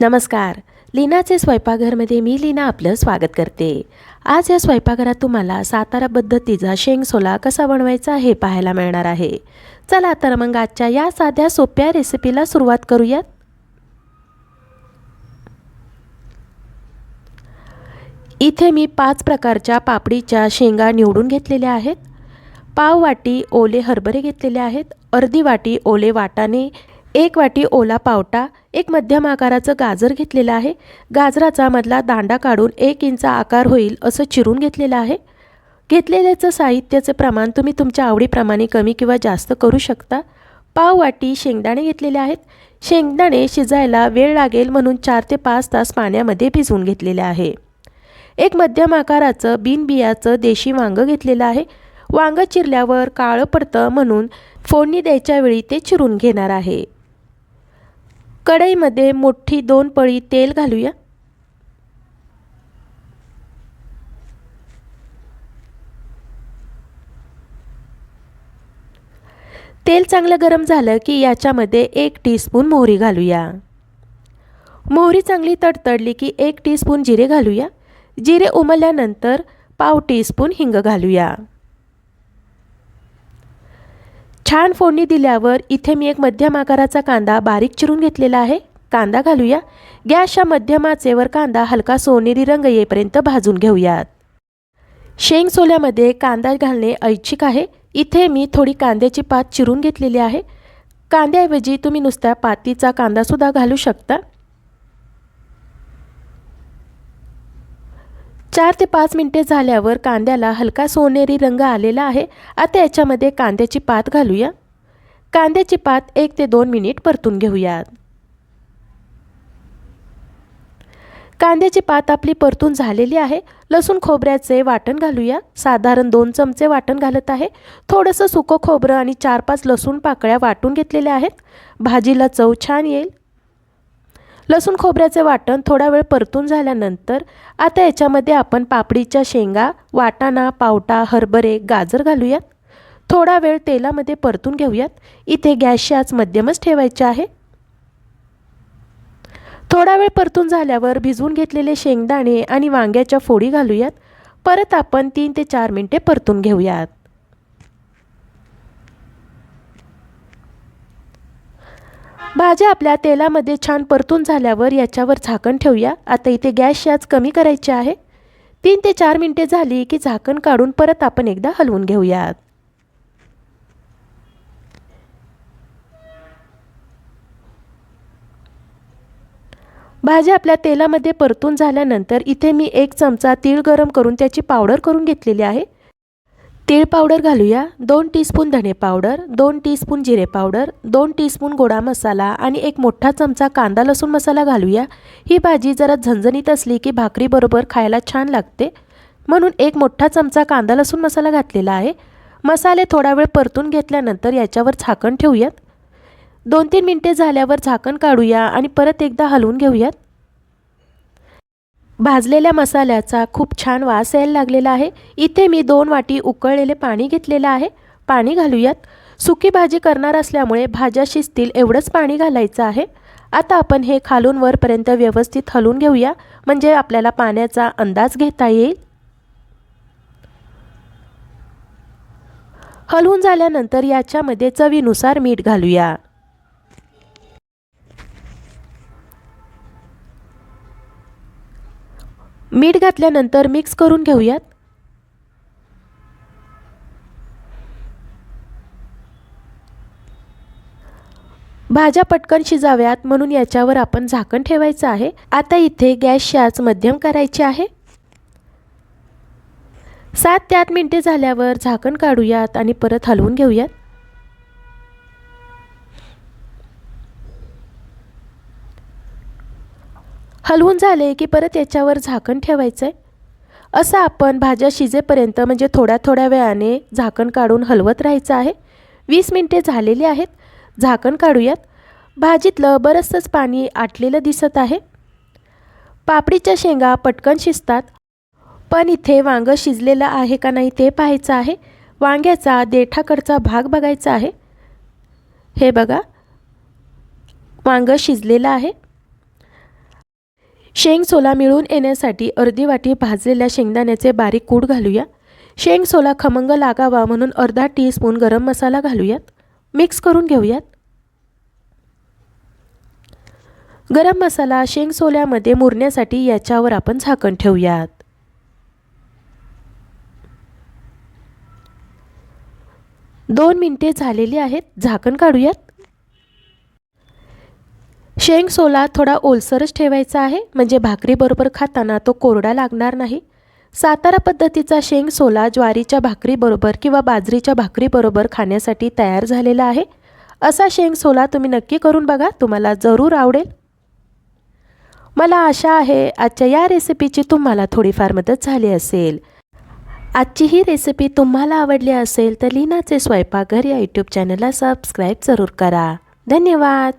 नमस्कार. लीनाचे स्वयंपाकघरमध्ये मी लीना आपलं स्वागत करते. आज या स्वयंपाकघरात तुम्हाला सातारा पद्धतीचा शेंगसोला कसा बनवायचा हे पाहायला मिळणार आहे. चला तर मग आजच्या या साध्या सोप्या रेसिपीला सुरुवात करूयात. इथे मी पाच प्रकारच्या पापडीच्या शेंगा निवडून घेतलेल्या आहेत. पाव वाटी ओले हरभरे घेतलेले आहेत. अर्धी वाटी ओले वाटाणे एक वाटी ओला पावटा एक मध्यम आकाराचं गाजर घेतलेलं आहे. गाजराचा मधला दांडा काढून एक इंच आकार होईल असं चिरून घेतलेलं आहे. घेतलेल्याचं साहित्याचं प्रमाण तुम्ही तुमच्या आवडीप्रमाणे कमी किंवा जास्त करू शकता. पाव वाटी शेंगदाणे घेतलेले आहेत. शेंगदाणे शिजायला वेळ लागेल म्हणून चार ते पाच तास पाण्यामध्ये भिजवून घेतलेले आहे. एक मध्यम आकाराचं बिनबियाचं देशी वांगं घेतलेलं आहे. वांगं चिरल्यावर काळं पडतं म्हणून फोडणी द्यायच्या वेळी ते चिरून घेणार आहे. कढईमध्ये मोठी दोन पळी तेल घालूया. तेल चांगलं गरम झालं की याच्यामध्ये एक टीस्पून मोहरी घालूया. मोहरी चांगली तडतडली की एक टीस्पून जिरे घालूया. जिरे उमलल्यानंतर पाव टीस्पून हिंग घालूया. छान फोडणी दिल्यावर इथे मी एक मध्यम आकाराचा कांदा बारीक चिरून घेतलेला आहे. कांदा घालूया. गॅसच्या मध्यम आचेवर कांदा हलका सोनेरी रंग येईपर्यंत भाजून घेऊयात. शेंग सोल्यामध्ये कांदा घालणे ऐच्छिक आहे. इथे मी थोडी कांद्याची पात चिरून घेतलेली आहे. कांद्याऐवजी तुम्ही नुसत्या पातीचा कांदासुद्धा घालू शकता. चार ते पाच मिनटे झाल्यावर कांद्याला हलका सोनेरी रंग आलेला आहे. आता याच्यामध्ये कांद्याची पात घालूया. कांद्याची पात एक ते दोन मिनिट परतून घेऊयात. कांद्याची पात आपली परतून झालेली आहे. लसूण खोबऱ्याचे वाटण घालूया. साधारण दोन चमचे वाटण घालत आहे. थोडंसं सुकं खोबरं आणि चार पाच लसूण पाकळ्या वाटून घेतलेल्या आहेत. भाजीला चव छान येईल. लसूण खोबऱ्याचे वाटण थोडा वेळ परतून झाल्यानंतर आता याच्यामध्ये आपण पापडीच्या शेंगा वाटाणा पावटा हरभरे गाजर घालूयात. थोडा वेळ तेलामध्ये परतून घेऊयात. इथे गॅसची आज मध्यमच ठेवायचे आहे. थोडा वेळ परतून झाल्यावर भिजवून घेतलेले शेंगदाणे आणि वांग्याच्या फोडी घालूयात. परत आपण तीन ते चार मिनटे परतून घेऊयात. भाज्या आपल्या तेलामध्ये छान परतून झाल्यावर याच्यावर झाकण ठेवूया. आता इथे गॅस शॅज कमी करायची आहे. तीन ते चार मिनटे झाली की झाकण काढून परत आपण एकदा हलवून घेऊयात. भाज्या आपल्या तेलामध्ये परतून झाल्यानंतर इथे मी एक चमचा तीळ गरम करून त्याची पावडर करून घेतलेली आहे. तीळ पावडर घालूया दोन टीस्पून धणे पावडर दोन टीस्पून जिरे पावडर दोन टीस्पून गोडा मसाला आणि एक मोठा चमचा कांदा लसूण मसाला घालूया. ही भाजी जरा झणझणीत असली की भाकरीबरोबर खायला छान लागते. म्हणून एक मोठा चमचा कांदा लसूण मसाला घातलेला आहे. मसाले थोडा वेळ परतून घेतल्यानंतर याच्यावर झाकण ठेवूयात. दोन तीन मिनटे झाल्यावर झाकण काढूया आणि परत एकदा हलवून घेऊयात. भाजलेल्या मसाल्याचा खूप छान वास यायला लागलेला आहे. इथे मी दोन वाटी उकळलेले पाणी घेतलेलं आहे. पाणी घालूयात. सुकी भाजी करणार असल्यामुळे भाज्या शिजतील एवढंच पाणी घालायचं आहे. आता आपण हे खालून वरपर्यंत व्यवस्थित हलवून घेऊया. म्हणजे आपल्याला पाण्याचा अंदाज घेता येईल. हलवून झाल्यानंतर याच्यामध्ये चवीनुसार मीठ घालूया. मीठ घातल्यानंतर मिक्स करून घेऊयात. भाज्या पटकन शिजाव्यात म्हणून याच्यावर आपण झाकण ठेवायचं आहे. आता इथे गॅसची आच मध्यम करायची आहे. सात ते आठ मिनटे झाल्यावर झाकण काढूयात आणि परत हलवून घेऊयात. हलवून झाले की परत याच्यावर झाकण ठेवायचं आहे असं आपण भाज्या शिजेपर्यंत म्हणजे थोड्या थोड्या वेळाने झाकण काढून हलवत राहायचं आहे. वीस मिनटे झालेली आहेत. झाकण काढूयात. भाजीतलं बरंचसंच पाणी आटलेलं दिसत आहे. पापडीच्या शेंगा पटकन शिजतात. पण इथे वांगं शिजलेलं आहे का नाही ते पाहायचं आहे. वांग्याचा देठाकडचा भाग बघायचा आहे. हे बघा. वांगं शिजलेलं आहे. शेंग सोला मिळून येण्यासाठी अर्धी वाटी भाजलेल्या शेंगदाण्याचे बारीक कूड घालूया. शेंग सोला खमंग लागावा म्हणून अर्धा टीस्पून गरम मसाला घालूयात. मिक्स करून घेऊयात. गरम मसाला शेंग सोल्यामध्ये मुरण्यासाठी याच्यावर आपण झाकण ठेवूयात. दोन मिनटे झालेली आहेत. झाकण काढूयात. शेंग सोला थोडा ओलसरच ठेवायचा आहे. म्हणजे भाकरीबरोबर खाताना तो कोरडा लागणार नाही. सातारा पद्धतीचा शेंग सोला ज्वारीच्या भाकरीबरोबर किंवा बाजरीच्या भाकरीबरोबर खाण्यासाठी तयार झालेला आहे. असा शेंग सोला तुम्ही नक्की करून बघा. तुम्हाला जरूर आवडेल. मला आशा आहे आजच्या या रेसिपीची तुम्हाला थोडीफार मदत झाली असेल. आजची ही रेसिपी तुम्हाला आवडली असेल तर लीनाचे स्वयंपाकघर या यूट्यूब चॅनलला सबस्क्राईब जरूर करा. धन्यवाद!